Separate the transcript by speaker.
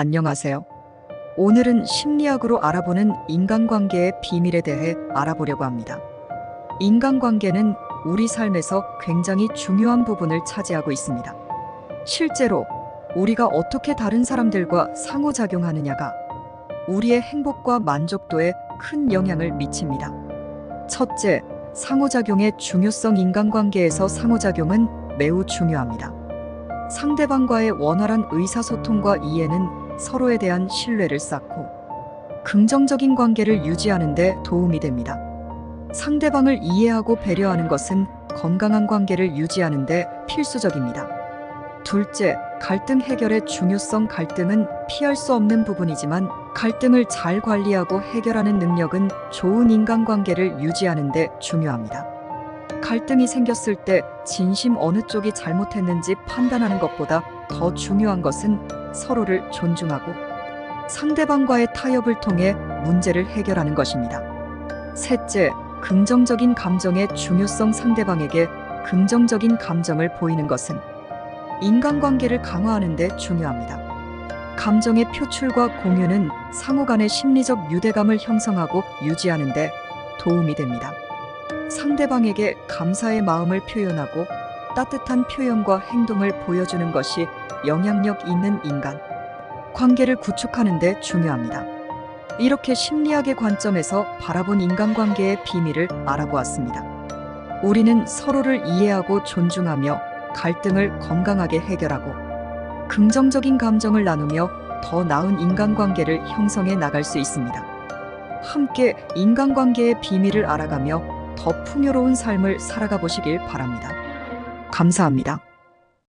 Speaker 1: 안녕하세요. 오늘은 심리학으로 알아보는 인간관계의 비밀에 대해 알아보려고 합니다. 인간관계는 우리 삶에서 굉장히 중요한 부분을 차지하고 있습니다. 실제로 우리가 어떻게 다른 사람들과 상호작용하느냐가 우리의 행복과 만족도에 큰 영향을 미칩니다. 첫째, 상호작용의 중요성 인간관계에서 상호작용은 매우 중요합니다. 상대방과의 원활한 의사소통과 이해는 서로에 대한 신뢰를 쌓고 긍정적인 관계를 유지하는 데 도움이 됩니다. 상대방을 이해하고 배려하는 것은 건강한 관계를 유지하는 데 필수적입니다. 둘째, 갈등 해결의 중요성 갈등은 피할 수 없는 부분이지만 갈등을 잘 관리하고 해결하는 능력은 좋은 인간관계를 유지하는 데 중요합니다. 갈등이 생겼을 때 진심 어느 쪽이 잘못했는지 판단하는 것보다 더 중요한 것은 서로를 존중하고 상대방과의 타협을 통해 문제를 해결하는 것입니다. 셋째, 긍정적인 감정의 중요성 상대방에게 긍정적인 감정을 보이는 것은 인간관계를 강화하는 데 중요합니다. 감정의 표출과 공유는 상호 간의 심리적 유대감을 형성하고 유지하는 데 도움이 됩니다. 상대방에게 감사의 마음을 표현하고 따뜻한 표현과 행동을 보여주는 것이 영향력 있는 인간, 관계를 구축하는 데 중요합니다. 이렇게 심리학의 관점에서 바라본 인간관계의 비밀을 알아보았습니다. 우리는 서로를 이해하고 존중하며 갈등을 건강하게 해결하고 긍정적인 감정을 나누며 더 나은 인간관계를 형성해 나갈 수 있습니다. 함께 인간관계의 비밀을 알아가며 더 풍요로운 삶을 살아가 보시길 바랍니다. 감사합니다.